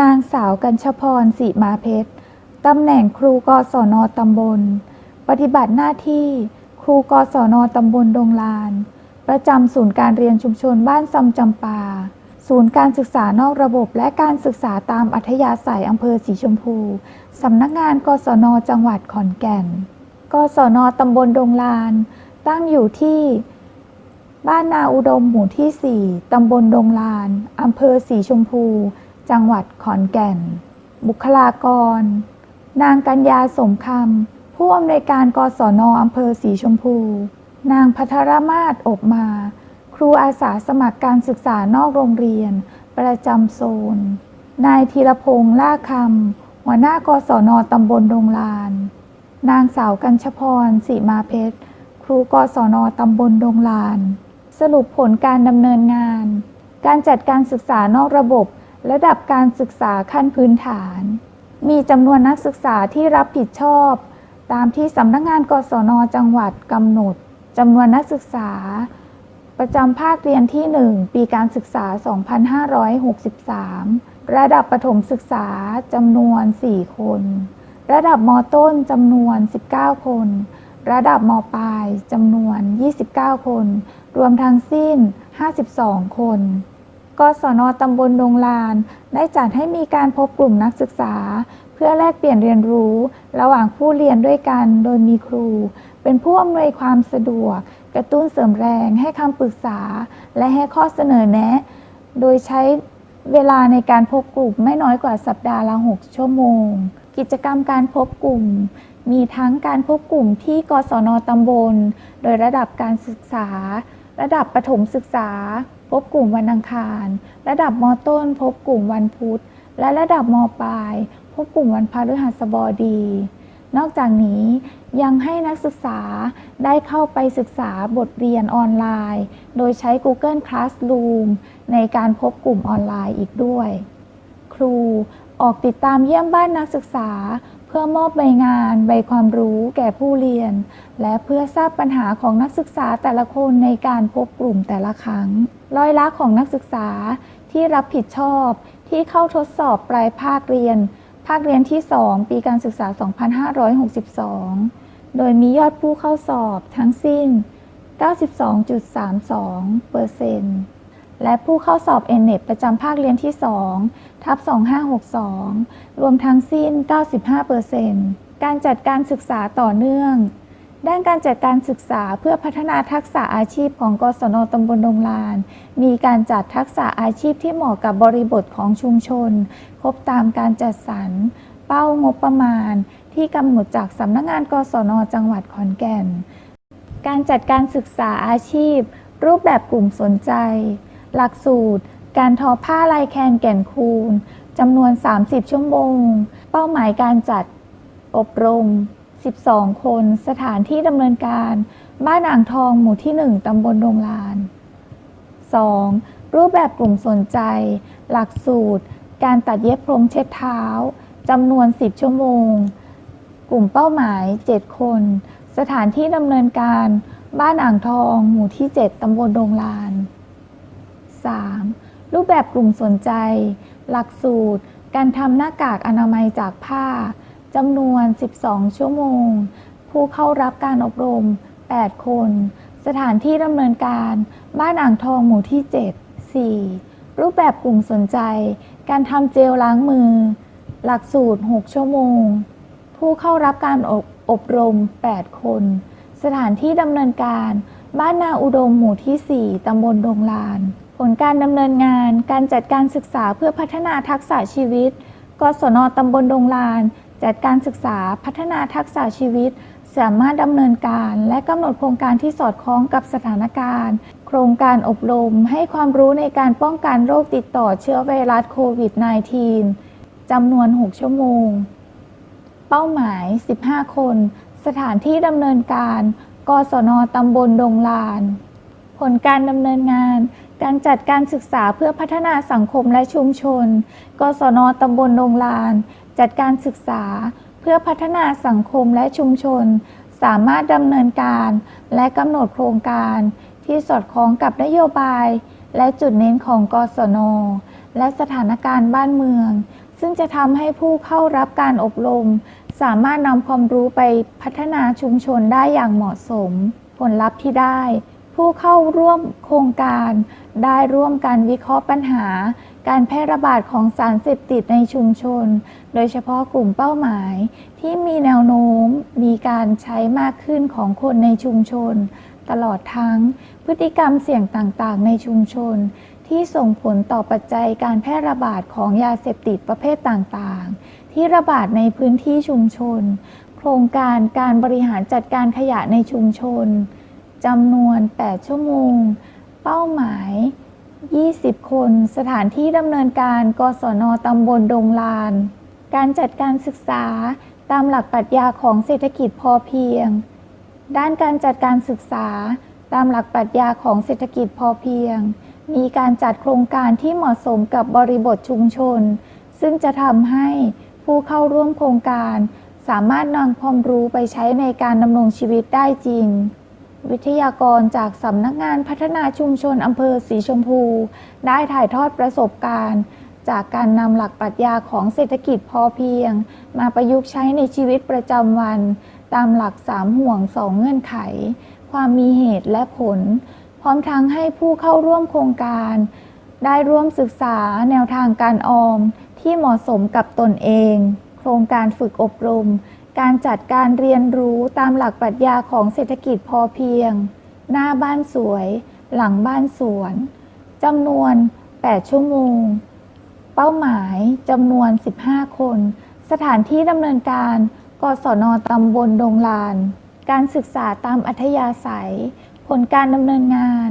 นางสาวกัญชพรสีมาเพชร ตำแหน่งครูกศนตำบล ปฏิบัติหน้าที่ ครูกศนตำบลดงลาน ประจำศูนย์การเรียนชุมชนบ้านซำจำปา ศูนย์การศึกษานอกระบบและการศึกษาตามอัธยาศัยอำเภอสีชมพู สำนักงานกศนจังหวัดขอนแก่น กศนตำบลดงลาน ตั้งอยู่ที่บ้านนาอุดมหมู่ที่ 4 ตำบลดงลาน อำเภอสีชมพู จังหวัดขอนแก่น บุคลากร นางกัญญาสมคำ ผู้อำนวยการกศนอำเภอสีชมพู นางพัทรมาศอบมา ครูอาสาสมัครการศึกษานอกโรงเรียน ประจำโซน นายธีรพงษ์ล่าคำ หัวหน้ากศนตำบลดงลาน นางสาวกัญชพรสีมาเพชร ครูกศนตำบลดงลาน สรุปผลการดำเนินงาน การจัดการศึกษานอกระบบ ระดับการศึกษาขั้นพื้นฐาน มีจำนวนนักศึกษาที่รับผิดชอบ ตามที่สำนักงานกศนจังหวัดกำหนดจำนวนนักศึกษา ประจำภาคเรียนที่ 1 ปีการศึกษา 2563 ระดับประถมศึกษาจำนวน 4 คน ระดับมต้นจำนวน 19 คน ระดับมปลายจำนวน 29 คน รวมทั้งสิ้น 52 คน กศนตำบลดงลาน ได้จัดให้มีการพบกลุ่มนักศึกษา เพื่อแลกเปลี่ยนเรียนรู้ ระหว่างผู้เรียนด้วยกันโดยมีครู เป็นผู้อำนวยความสะดวก กระตุ้นเสริมแรงให้คำปรึกษา และให้ข้อเสนอแนะ โดยใช้เวลาในการพบกลุ่มไม่น้อยกว่าสัปดาห์ละ 6 ชั่วโมง กิจกรรมการพบกลุ่ม มีทั้งการพบกลุ่มที่กศนตำบล โดยระดับการศึกษา ระดับประถมศึกษา พบกลุ่มวันอังคาร ระดับมต้น พบกลุ่มวันพุธ และระดับมปลาย พบกลุ่มวันพฤหัสบดี นอกจากนี้ยังให้นักศึกษาได้เข้าไปศึกษาบทเรียนออนไลน์ โดยใช้ Google Classroom ในการพบกลุ่มออนไลน์อีกด้วย ครู ออกติดตามเยี่ยมบ้านนักศึกษา เพื่อมอบใบงาน ใบความรู้แก่ผู้เรียน และเพื่อทราบปัญหาของนักศึกษาแต่ละคนในการพบกลุ่มแต่ละครั้ง ร้อยละของนักศึกษาที่รับผิดชอบที่เข้าทดสอบปลายภาคเรียน ภาคเรียนที่ 2 ปีการศึกษา 2562 โดยมียอดผู้เข้าสอบทั้งสิ้น 92.32เปอร์เซ็นต์ และผู้เข้าสอบ n อ t ประจำภาคเรียนที่ 2 ทับ 2562 รวมทั้งสิ้น 95%การจัดการศึกษาต่อเนื่อง ด้านการจัดการศึกษาเพื่อพัฒนาทักษะอาชีพของกศนตำบลดงลาน มีการจัดทักษะอาชีพที่เหมาะกับบริบทของชุมชน ครบตามการจัดสรร เป้างบประมาณ ที่กำหนดจากสำนักงงานกศนจังหวัดขอนแก่น การจัดการศึกษาอาชีพ รูปแบบกลุ่มสนใจ หลักสูตร การทอผ้าลายแคนแก่นคูณจำนวน 30 ชั่วโมง เป้าหมายการจัดอบรม 12 คน สถานที่ดำเนินการ บ้านอ่างทองหมู่ที่ 1 ตำบลดงลาน 2. รูปแบบกลุ่มสนใจ หลักสูตร การตัดเย็บพรมเช็ดเท้าจำนวน 10 ชั่วโมง กลุ่มเป้าหมาย 7 คน สถานที่ดำเนินการ บ้านอ่างทอง หมู่ที่ 7 ตำบลดงลาน 3. รูปแบบกลุ่มสนใจ หลักสูตร การทำหน้ากากอนามัยจากผ้าจำนวน 12 ชั่วโมง ผู้เข้ารับการอบรม 8 คน สถานที่ดำเนินการ บ้านอ่างทองหมู่ที่ 7 4. รูปแบบกลุ่มสนใจ การทำเจลล้างมือ หลักสูตร 6 ชั่วโมง ผู้เข้ารับการอบอบรม 8 คน สถานที่ดำเนินการ บ้านนาอุดมหมู่ที่ 4 ตำบลดงลาน ผลการดำเนินงาน การจัดการศึกษาเพื่อพัฒนาทักษะชีวิต กศนตำบลดงลาน จัดการศึกษาพัฒนาทักษะชีวิต สามารถดำเนินการและกำหนดโครงการที่สอดคล้องกับสถานการณ์ โครงการอบรมให้ความรู้ในการป้องกันโรคติดต่อเชื้อไวรัสโควิด -19 จำนวน 6 ชั่วโมง เป้าหมาย 15 คน สถานที่ดำเนินการ กศนตำบลดงลาน ผลการดำเนินงาน การจัดการศึกษาเพื่อพัฒนาสังคมและชุมชน กศนตำบลดงลาน จัดการศึกษาเพื่อพัฒนาสังคมและชุมชน สามารถดำเนินการและกำหนดโครงการที่สอดคล้องกับนโยบาย และจุดเน้นของกศน และสถานการณ์บ้านเมือง ซึ่งจะทำให้ผู้เข้ารับการอบรม สามารถนำความรู้ไปพัฒนาชุมชนได้อย่างเหมาะสม ผลลัพธ์ที่ได้ ผู้เข้าร่วมโครงการ ได้ร่วมกันวิเคราะห์ปัญหา การแพร่ระบาดของสารเสพติดในชุมชน โดยเฉพาะกลุ่มเป้าหมาย ที่มีแนวโน้มมีการใช้มากขึ้นของคนในชุมชน ตลอดทั้งพฤติกรรมเสี่ยงต่างๆ ในชุมชน ที่ส่งผลต่อปัจจัยการแพร่ระบาดของยาเสพติดประเภทต่างๆ ที่ระบาดในพื้นที่ชุมชน โครงการการบริหารจัดการขยะในชุมชนจำนวน 8 ชั่วโมง เป้าหมาย 20 คน สถานที่ดำเนินการกศนตำบลดงลาน การจัดการศึกษาตามหลักปรัชญาของเศรษฐกิจพอเพียง ด้านการจัดการศึกษาตามหลักปรัชญาของเศรษฐกิจพอเพียง มีการจัดโครงการที่เหมาะสมกับบริบทชุมชน ซึ่งจะทำให้ผู้เข้าร่วมโครงการ สามารถนำความรู้ไปใช้ในการดำรงชีวิตได้จริง วิทยากรจากสำนักงานพัฒนาชุมชนอำเภอสีชมพู ได้ถ่ายทอดประสบการณ์ จากการนำหลักปรัชญาของเศรษฐกิจพอเพียง มาประยุกต์ใช้ในชีวิตประจำวัน ตามหลักสามห่วงสองเงื่อนไข ความมีเหตุและผล พร้อมทั้งให้ผู้เข้าร่วมโครงการ ได้ร่วมศึกษาแนวทางการออมที่เหมาะสมกับตนเอง โครงการฝึกอบรม การจัดการเรียนรู้ตามหลักปรัชญาของเศรษฐกิจพอเพียง หน้าบ้านสวย หลังบ้านสวนจำนวน 8 ชั่วโมง เป้าหมายจำนวน 15 คน สถานที่ดำเนินการกศนตำบลดงลาน การศึกษาตามอัธยาศัย ผลการดำเนินงาน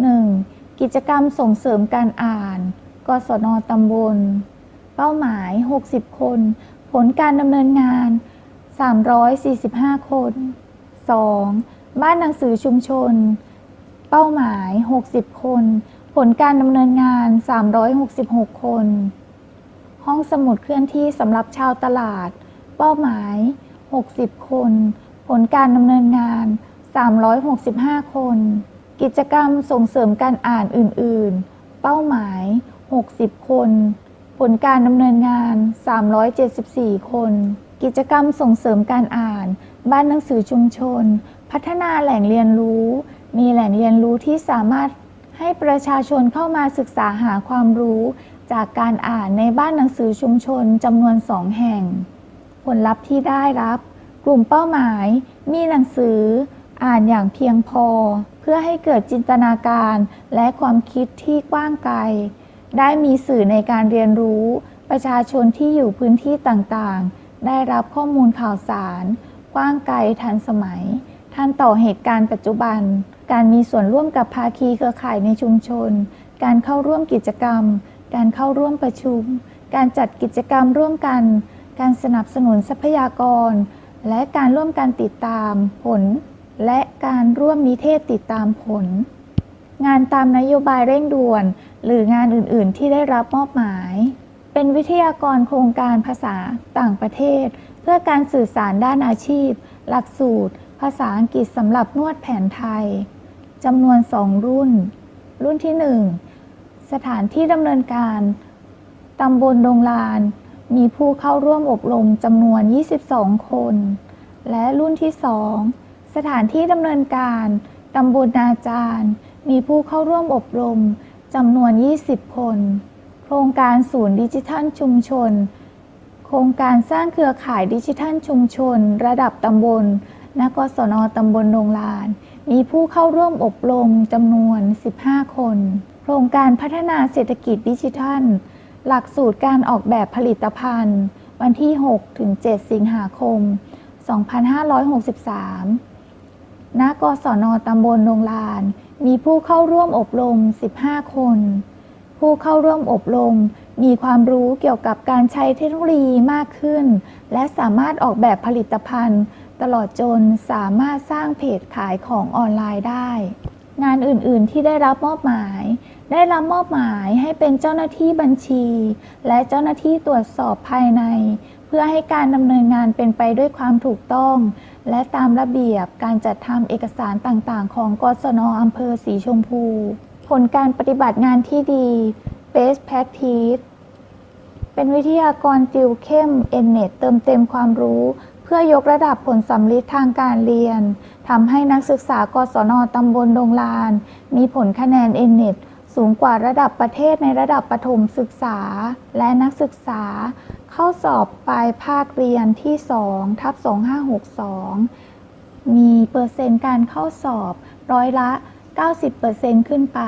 1. กิจกรรมส่งเสริมการอ่าน กศนตำบล เป้าหมาย 60 คน ผลการดำเนินงาน 345 คน 2. บ้านหนังสือชุมชน เป้าหมาย 60 คน ผลการดำเนินงาน 366 คน ห้องสมุดเคลื่อนที่สำหรับชาวตลาด เป้าหมาย 60 คน ผลการดำเนินงาน 365 คน กิจกรรมส่งเสริมการอ่านอื่น ๆ เป้าหมาย 60 คน ผลการดำเนินงาน 374 คน กิจกรรมส่งเสริมการอ่าน บ้านหนังสือชุมชน พัฒนาแหล่งเรียนรู้ มีแหล่งเรียนรู้ที่สามารถให้ประชาชนเข้ามาศึกษาหาความรู้ จากการอ่านในบ้านหนังสือชุมชนจำนวนสองแห่ง ผลลัพธ์ที่ได้รับ กลุ่มเป้าหมาย มีหนังสือ อ่านอย่างเพียงพอ เพื่อให้เกิดจินตนาการและความคิดที่กว้างไกล ได้มีสื่อในการเรียนรู้ ประชาชนที่อยู่พื้นที่ต่างๆ ได้รับข้อมูลข่าวสาร กว้างไกลทันสมัย ทันต่อเหตุการณ์ปัจจุบัน การมีส่วนร่วมกับภาคีเครือข่ายในชุมชน การเข้าร่วมกิจกรรม การเข้าร่วมประชุม การจัดกิจกรรมร่วมกัน การสนับสนุนทรัพยากร และการร่วมกันติดตามผล และการร่วมนิเทศติดตามผล งานตามนโยบายเร่งด่วน หรืองานอื่น ๆ ที่ได้รับมอบหมาย เป็นวิทยากรโครงการภาษาต่างประเทศ เพื่อการสื่อสารด้านอาชีพ หลักสูตร ภาษาอังกฤษสำหรับนวดแผนไทยจำนวน 2 รุ่น รุ่นที่ 1 สถานที่ดำเนินการตำบลดงลาน มีผู้เข้าร่วมอบรมจำนวน 22 คน และรุ่นที่ 2 สถานที่ดำเนินการตำบลนาจารย์ มีผู้เข้าร่วมอบรมจำนวน 20 คน ครงการศูนย์ดิจิทัลชุมชน โครงการสร้างเครือข่ายดิจิทัลชุมชน ระดับตำบลนกศนตำบลดงลาน มีผู้เข้าร่วมอบรมจำนวน 15 คน โครงการพัฒนาเศรษฐกิจดิจิทัล หลักสูตรการออกแบบผลิตภัณฑ์ วันที่ 6 ถึง 7 สิงหาคม 2563 ณ กศนตำบลดงลาน มีผู้เข้าร่วมอบรม 15 คน ผู้เข้าร่วมอบรม มีความรู้เกี่ยวกับการใช้เทคโนโลยีมากขึ้น และสามารถออกแบบผลิตภัณฑ์ ตลอดจนสามารถสร้างเพจขายของออนไลน์ได้ งานอื่น ๆ ที่ได้รับมอบหมาย ได้รับมอบหมายให้เป็นเจ้าหน้าที่บัญชี และเจ้าหน้าที่ตรวจสอบภายใน เพื่อให้การดำเนินงานเป็นไปด้วยความถูกต้อง และตามระเบียบการจัดทำเอกสารต่าง ๆ ของกศนอำเภอสีชมพู ผลการปฏิบัติงานที่ดี Best Practice เป็นวิทยากรติวเข้ม n n e t เติมเต็มความรู้ เพื่อยกระดับผลสำลิดทางการเรียนทำให้นักศึกษากศนตำบลดงลาน มีผลคะแนน n n e t สูงกว่าระดับประเทศในระดับประถมศึกษา และนักศึกษา เข้าสอบปลายภาคเรียนที่ 2 ทับ 2562 มีเปอร์เซ็นต์การเข้าสอบร้อยละ 90%ขึ้นไป